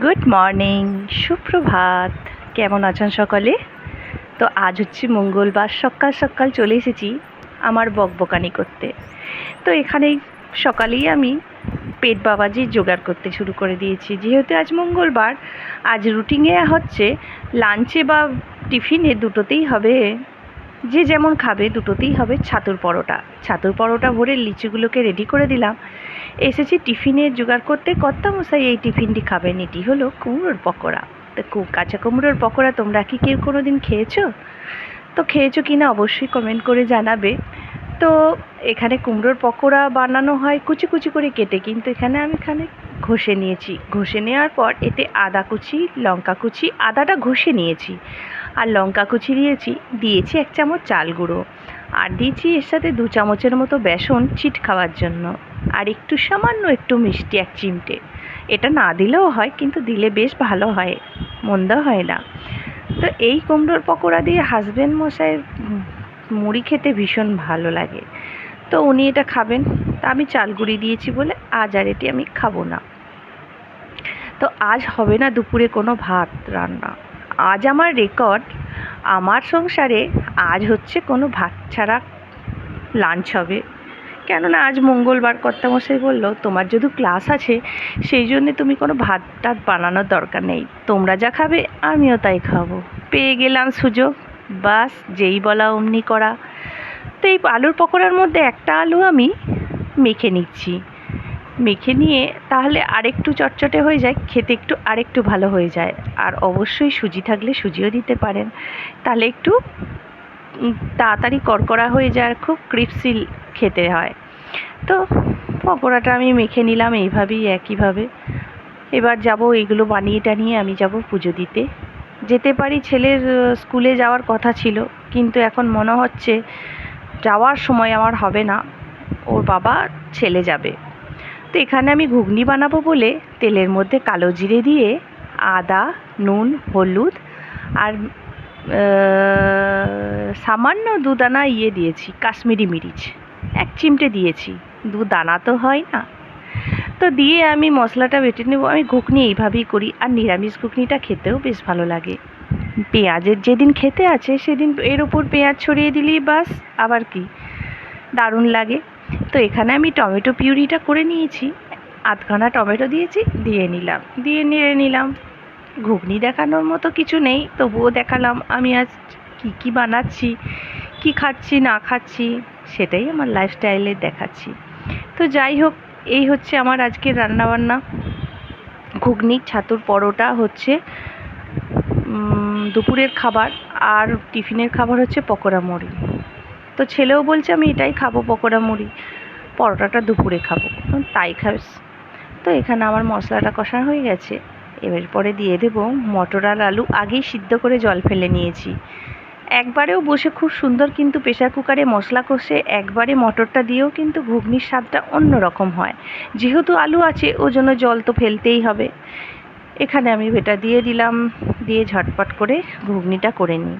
Good morning সুপ্রভাত। কেমন আছেন সকলে? তো আজ হচ্ছে মঙ্গলবার, সকাল সকাল চলে এসেছি আমার বকবকানি করতে। তো এখানে সকালেই আমি পেট বাবাজি জোগাড় করতে শুরু করে দিয়েছি। যেহেতু আজ মঙ্গলবার, আজ রুটিনে হচ্ছে লাঞ্চে বা টিফিনে দুটোতেই হবে। যে যেমন খাবে দুটোতেই হবে ছাতুর পরোটা। ছাতুর পরোটা ভরে লিচুগুলোকে রেডি করে দিলাম। এসেছি টিফিনের জোগাড় করতে। কর্তা মশাই এই টিফিনটি খাবেন। এটি হলো কুমড়োর পকোড়া। তো কু- কাঁচা কুমড়োর পকোড়া তোমরা কি কেউ কোনো দিন খেয়েছো? তো খেয়েছো কি না অবশ্যই কমেন্ট করে জানাবে। তো এখানে কুমড়োর পকোড়া বানানো হয় কুচি কুচি করে কেটে। কিন্তু এখানে আমি এখানে ঘষে নিয়েছি। ঘষে নেওয়ার পর এতে আদা কুচি, লঙ্কা কুচি, আদাটা ঘষে নিয়েছি। আর লঙ্কা কুচি দিয়েছি দিয়েছি এক চামচ চাল গুঁড়ো। আর দিয়েছি এর সাথে দু চামচের মতো বেসন চিট খাওয়ার জন্য। আর একটু সামান্য একটু মিষ্টি এক চিমটে। এটা না দিলেও হয়, কিন্তু দিলে বেশ ভালো হয় মন্দ হয় না। তো এই কুমড়োর পকোড়া দিয়ে হাজবেন্ড মশাইয়ের মুড়ি খেতে ভীষণ ভালো লাগে। তো উনি এটা খাবেন। তা আমি চাল গুঁড়ি দিয়েছি বলে আজ আর এটি আমি খাব না। তো আজ হবে না দুপুরে কোনো ভাত রান্না। আজ আমার রেকর্ড, আমার সংসারে আজ হচ্ছে কোনো ভাত ছাড়া লাঞ্চ হবে। কেননা আজ মঙ্গলবার কর্তামশাই বলল, তোমার যদি ক্লাস আছে, সেই জন্য তুমি কোনো ভাত টাত বানানোর দরকার নেই। তোমরা যা খাবে, আমিও তাই খাব। পেয়ে গেলাম সুযোগ। বাস, যেই বলা অমনি করা। তো এই আলুর পকোড়ার মধ্যে একটা আলু আমি মেখে নিচ্ছি। মেখে নিয়ে তাহলে আরেকটু চটচটে হয়ে যায়, খেতে একটু আরেকটু ভালো হয়ে যায়। আর অবশ্যই সুজি থাকলে সুজিও দিতে পারেন। তাহলে একটু তাড়াতাড়ি কড়কড়া হয়ে যায় আর খুব ক্রিপসি খেতে হয়। তো পকোড়াটা আমি মেখে নিলাম এইভাবেই, একইভাবে। এবার যাব এগুলো বানিয়ে টানিয়ে আমি যাব পুজো দিতে। যেতে পারি ছেলের স্কুলে যাওয়ার কথা ছিল, কিন্তু এখন মনে হচ্ছে যাওয়ার সময় আমার হবে না। ওর বাবা ছেলে যাবে। তো এখানে আমি ঘুগনি বানাবো বলে তেলের মধ্যে কালো জিরে দিয়ে আদা, নুন, হলুদ আর সামান্য দু দানা ইয়ে দিয়েছি, কাশ্মীরি মিরিচ। এক চিমটে দিয়েছি। দু দানা তো হয় না। তো দিয়ে আমি মশলাটা বেটে নেব। আমি ঘুগনি এইভাবেই করি আর নিরামিষ ঘুগনিটা খেতেও বেশ ভালো লাগে। পেঁয়াজের যেদিন খেতে আছে সেদিন এর ওপর পেঁয়াজ ছড়িয়ে দিলেই বাস। আবার কি? দারুণ লাগে। তো এখানে আমি টমেটো পিউরিটা করে নিয়েছি। আধখানা টমেটো দিয়েছি, দিয়ে নিলাম। দিয়ে নিয়ে নিলাম। ঘুগনি দেখানোর মতো কিছু নেই, তবুও দেখালাম আমি আজ কী কী বানাচ্ছি, কী খাচ্ছি, না খাচ্ছি, সেটাই আমার লাইফস্টাইলে দেখাচ্ছি। তো যাই হোক, এই হচ্ছে আমার আজকের রান্নাবান্না। ঘুগনি, ছাতুর পরোটা হচ্ছে দুপুরের খাবার আর টিফিনের খাবার হচ্ছে পকোড়া মুড়ি তো ছেলেও বলছে, আমি এটাই খাব, পকোড়া মুড়ি। পরোটাটা দুপুরে খাব। তাই খাস। তো এখানে আমার মশলাটা কষা হয়ে গেছে। এবার পরে দিয়ে দেব মটর আর আলু। আগেই সিদ্ধ করে জল ফেলে নিয়েছি। একবারেও বসে খুব সুন্দর কিন্তু প্রেশার কুকারে মশলা কষে একবারে মটরটা দিয়েও কিন্তু ঘুগনির স্বাদটা অন্য রকম হয়। যেহেতু আলু আছে ও জন্য জল তো ফেলতেই হবে। এখানে আমি এটা দিয়ে দিলাম, দিয়ে ঝটপট করে ঘুগনিটা করে নিই।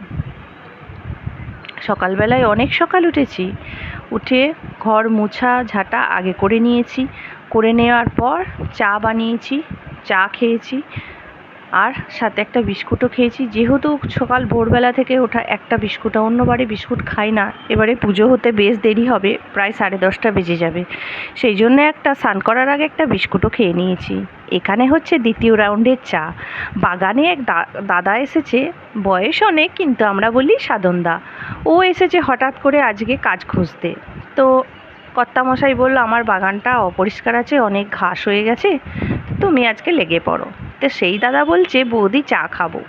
সকালবেলায় অনেক সকাল উঠেছি। উঠে ঘর মোছা, ঝাঁটা আগে করে নিয়েছি। করে নেওয়ার পর চা বানিয়েছি, চা খেয়েছি। আর সাথে একটা বিস্কুটও খেয়েছি। যেহেতু সকাল ভোরবেলা থেকে ওঠা একটা বিস্কুট, অন্য বাড়ি বিস্কুট খাই না। এবারে পুজো হতে বেশ দেরি হবে, প্রায় সাড়ে দশটা বেজে যাবে। সেই জন্য একটা স্নান করার আগে একটা বিস্কুটও খেয়ে নিয়েছি। এখানে হচ্ছে দ্বিতীয় রাউন্ডের চা। বাগানে এক দাদা এসেছে, বয়স অনেক কিন্তু আমরা বলি সাধনদা। ও এসেছে হঠাৎ করে আজকে কাজ খুঁজতে। তো কর্তামশাই বলল, আমার বাগানটা অপরিষ্কার আছে, অনেক ঘাস হয়ে গেছে, তুমি আজকে লেগে পড়ো। তো সেই দাদা বলছে, বৌদি চা খাব।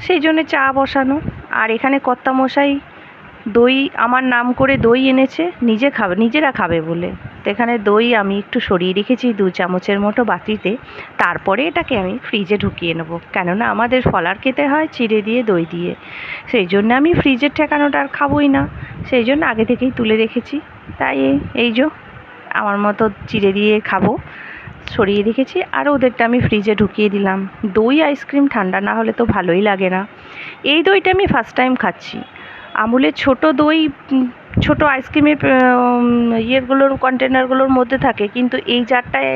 সেই জন্য চা বসানো। আর এখানে কর্তামশাই দই, আমার নাম করে দই এনেছে, নিজে খাবে, নিজেরা খাবে বলে। তো এখানে দই আমি একটু সরিয়ে রেখেছি দু চামচের মতো বাতিতে তারপরে এটাকে আমি ফ্রিজে ঢুকিয়ে নেব। কেননা আমাদের ফলার খেতে হয় চিড়ে দিয়ে, দই দিয়ে। সেই জন্য আমি ফ্রিজের ঠেকানোটা আর খাবোই না। সেই জন্য আগে থেকেই তুলে রেখেছি। তাই এই- এই যো, আমার মতো চিড়ে দিয়ে খাব। সরিয়ে রেখেছি আর ওদেরটা আমি ফ্রিজে ঢুকিয়ে দিলাম। দই আইসক্রিম ঠান্ডা না হলে তো ভালোই লাগে না। এই দইটা আমি ফার্স্ট টাইম খাচ্ছি। আমুলের ছোট দই ছোট আইসক্রিমের ইয়েগুলোর কন্টেনারগুলোর মধ্যে থাকে, কিন্তু এই জারটায়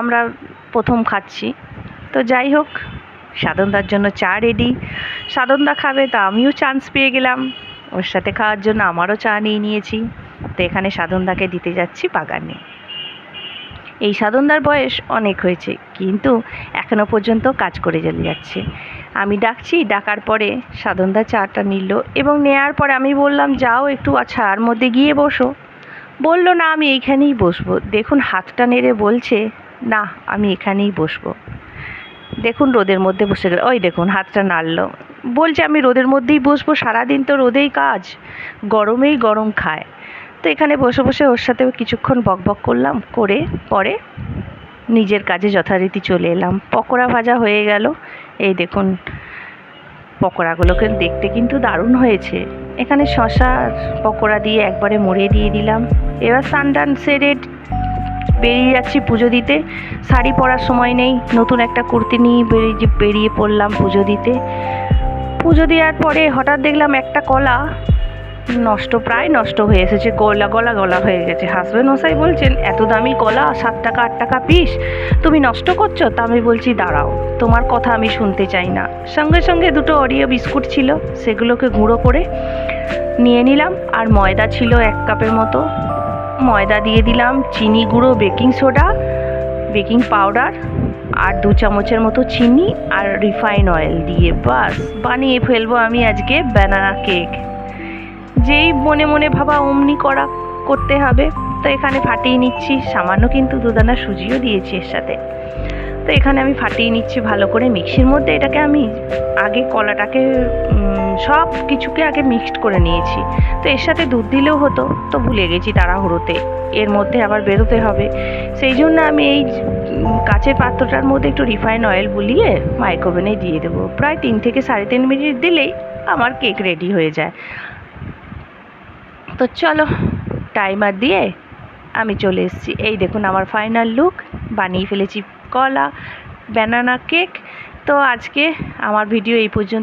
আমরা প্রথম খাচ্ছি। তো যাই হোক সাধনদার জন্য চা রেডি সাধনদা খাবে, তা আমিও চান্স পেয়ে গেলাম। ওর সাথে খাওয়ার জন্য আমারও চা নিয়ে নিয়েছি। তো এখানে সাধনদাকে দিতে যাচ্ছি বাগানে। এই সাধনদার বয়স অনেক হয়েছে, কিন্তু এখনও পর্যন্ত কাজ করে চলে যাচ্ছে। আমি ডাকছি, ডাকার পরে সাধনদা চাটা নিল এবং নেয়ার পরে আমি বললাম, যাও একটু ছায়ার মধ্যে গিয়ে বসো। বলল, না, আমি এইখানেই বসবো। দেখুন, হাতটা নেড়ে বলছে, না, আমি এখানেই বসবো। দেখুন, রোদের মধ্যে বসে গেল। ওই দেখুন, হাতটা নাড়লো। বলছে, আমি রোদের মধ্যেই বসবো, সারাদিন তো রোদেই কাজ। গরমেই গরম খায়। তো এখানে বসে বসে ওর সাথে কিছুক্ষণ বকবক করলাম, করে পরে নিজের কাজে যথারীতি চলে এলাম। পকোড়া ভাজা হয়ে গেল। এই দেখুন, পকোড়াগুলোকে দেখতে কিন্তু দারুণ হয়েছে। এখানে শশার পকোড়া দিয়ে একবারে মুড়িয়ে দিয়ে দিলাম। এবার স্নান টান সেরে বেরিয়ে যাচ্ছি পুজো দিতে। শাড়ি পরার সময় নেই, নতুন একটা কুর্তি নিয়ে বেরিয়ে বেরিয়ে পড়লাম পুজো দিতে। পুজো দেওয়ার পরে হঠাৎ দেখলাম একটা কলা নষ্ট, প্রায় নষ্ট হয়ে এসেছে, গলা গলা গলা হয়ে গেছে। হাসবেন্ড মশাই বলছেন, এত দামি কলা সাত টাকা, আট টাকা পিস তুমি নষ্ট করছ? তা আমি বলছি, দাঁড়াও, তোমার কথা আমি শুনতে চাই না। সঙ্গে সঙ্গে দুটো অরিও বিস্কুট ছিল, সেগুলোকে গুঁড়ো করে নিয়ে নিলাম, আর ময়দা ছিল এক কাপের মতো। ময়দা দিয়ে দিলাম, চিনি গুঁড়ো, বেকিং সোডা, বেকিং পাউডার, আর দু চামচের মতো চিনি আর রিফাইন অয়েল দিয়ে। বাস, বানিয়ে ফেলব আমি আজকে ব্যানানা কেক যেই মনে মনে ভাবা অমনি করা করতে হবে। তো এখানে ফাটিয়ে নিচ্ছি, সামান্য কিন্তু দুদানা সুজিও দিয়েছি এর সাথে। তো এখানে আমি ফাটিয়ে নিচ্ছি ভালো করে মিক্সির মধ্যে এটাকে আমি আগে কলাটাকে সব কিছুকে আগে মিক্সড করে নিয়েছি। তো এর সাথে দুধ দিলেও হতো, তো ভুলে গেছি তাড়াহুড়োতে। এর মধ্যে আবার বেরোতে হবে। সেই জন্য আমি এই কাচের পাত্রটার মধ্যে একটু রিফাইন অয়েল বুলিয়ে মাইক্রোওভেনে দিয়ে দেবো। প্রায় তিন থেকে সাড়ে তিন মিনিট দিলেই আমার কেক রেডি হয়ে যায়। তো চলো টাইমার দিয়ে আমি চলে এসেছি। এই দেখুন আমার ফাইনাল লুক বানিয়ে ফেলেছি কলা ব্যানানা কেক তো আজকে আমার ভিডিও এই পর্যন্ত